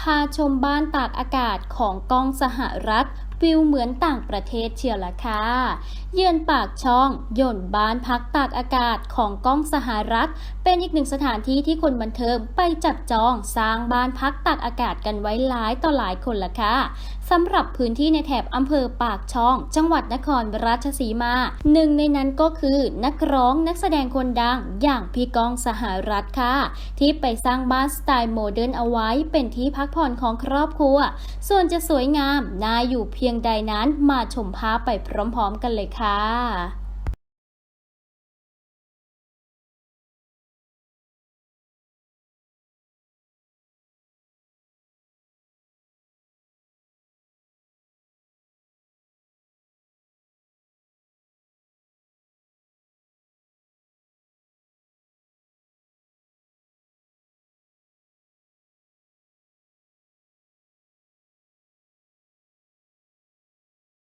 พาชมบ้านตากอากาศของกองสหรัฐ ฟิลเหมือนต่างประเทศเชียวละค่ะเยือนปากช่องย่นบ้านพักตากอากาศของกองสหรัฐ เป็นอีกหนึ่งสถานที่ที่คนบันเทิงไปจับจองสร้างบ้านพักตากอากาศกันไว้หลายต่อหลายคนละค่ะสำหรับพื้นที่ในแถบอำเภอปากช่อง จังหวัดนครราชสีมา หนึ่งในนั้นก็คือนักร้องนักแสดงคนดังอย่างพี่ก้องสหรัฐค่ะ ที่ไปสร้างบ้านสไตล์โมเดิร์นเอาไว้เป็นที่พักผ่อนของครอบครัว ส่วนจะสวยงามน่าอยู่เพียยงใดนั้นมาชมภาพไปพร้อมๆกันเลยค่ะ